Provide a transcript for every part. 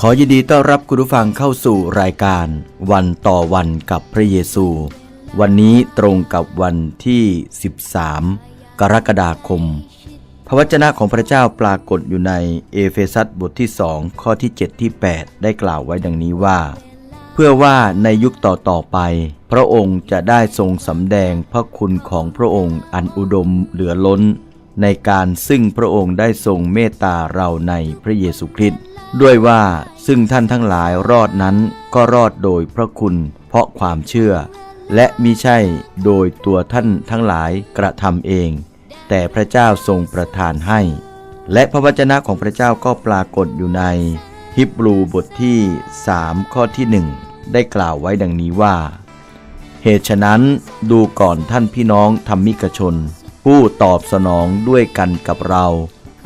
ขอยินดีต้อนรับคุณผู้ฟังเข้าสู่รายการวันต่อวันกับพระเยซู วันนี้ตรงกับวันที่ 13 กรกฎาคม พระวจนะของพระเจ้าปรากฏอยู่ในเอเฟซัสบทที่2ข้อที่ 7 ที่ 8 ได้กล่าวไว้ดังนี้ว่า เพื่อว่าในยุคต่อๆไป พระองค์จะได้ทรงสำแดงพระคุณของพระองค์อันอุดมเหลือล้น ในการซึ่งพระองค์ได้ทรงเมตตาเราในพระเยซูคริสต์ด้วยว่าซึ่งท่านทั้งหลายรอดนั้นก็รอดโดยพระคุณ เพราะความเชื่อ และมิใช่โดยตัวท่านทั้งหลายกระทำเอง แต่พระเจ้าทรงประทานให้ และพระวจนะของพระเจ้าก็ปรากฏอยู่ในฮิบรูบทที่ 3 ข้อที่ 1 ได้กล่าวไว้ดังนี้ว่า เหตุฉะนั้นดูก่อนท่านพี่น้องธรรมิกชน ผู้ตอบสนองด้วยกันกับเรา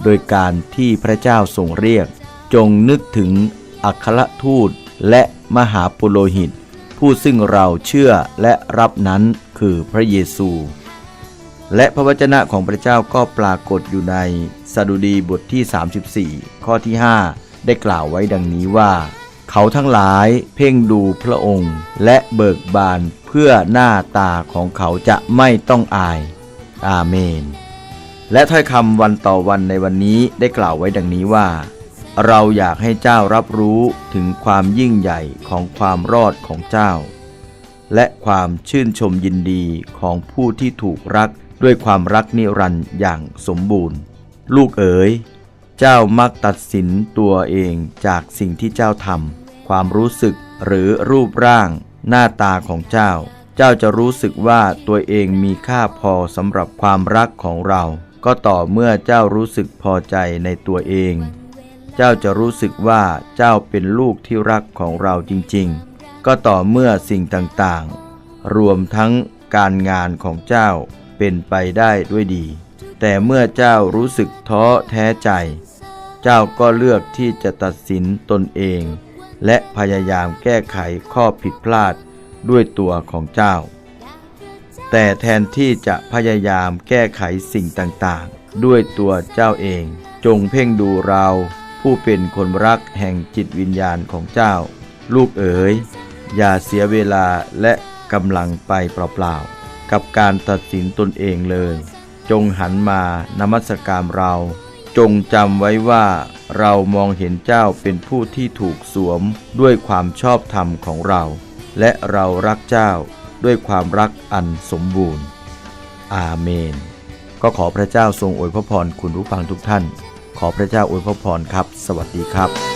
โดยการที่พระเจ้าทรงเรียก จงนึกถึงอัครทูตและมหาปุโรหิต ผู้ซึ่งเราเชื่อและรับนั้นคือพระเยซู และพระวจนะของพระเจ้าก็ปรากฏอยู่ในสดุดีบทที่ 34 ข้อที่ 5 ได้กล่าวไว้ดังนี้ว่า เขาทั้งหลายเพ่งดูพระองค์ และเบิกบานเพื่อหน้าตาของเขาจะไม่ต้องอาย อาเมน และถ้อยคำวันต่อวันในวันนี้ได้กล่าวไว้ดังนี้ว่า เราอยากให้เจ้ารับรู้ถึงความยิ่งใหญ่ของความรอดของเจ้า และความชื่นชมยินดีของผู้ที่ถูกรักด้วยความรักนิรันดร์อย่างสมบูรณ์ ลูกเอ๋ย เจ้ามักตัดสินตัวเองจากสิ่งที่เจ้าทำ ความรู้สึกหรือรูปร่าง หน้าตาของเจ้า เจ้าจะรู้สึกว่าตัวเองมีค่าพอสำหรับความรักของเรา ก็ต่อเมื่อเจ้ารู้สึกพอใจในตัวเอง เจ้าจะรู้สึกว่าเจ้าเป็นลูกที่รักของเราจริงๆ ก็ต่อเมื่อสิ่งต่างๆ รวมทั้งการงานของเจ้าเป็นไปได้ด้วยดี แต่เมื่อเจ้ารู้สึกท้อแท้ใจ เจ้าก็เลือกที่จะตัดสินตนเอง และพยายามแก้ไขข้อผิดพลาดด้วยตัวของเจ้า แต่แทนที่จะพยายามแก้ไขสิ่งต่างๆ ด้วยตัวเจ้าเอง จงเพ่งดูเราผู้เป็นคนรักแห่งจิตวิญญาณของเจ้า ลูกเอ๋ย อย่าเสียเวลาและกำลังไปเปล่าๆ กับการตัดสินตนเองเลย จงหันมานมัสการเรา จงจำไว้ว่าเรามองเห็นเจ้าเป็นผู้ที่ถูกสวมด้วยความชอบธรรมของเรา และเรารักเจ้าด้วยความรักอันสมบูรณ์ อาเมน ก็ขอพระเจ้าทรงอวยพระพรคุณผู้ฟังทุกท่าน ขอพระเจ้าอวยพระพรครับ สวัสดีครับ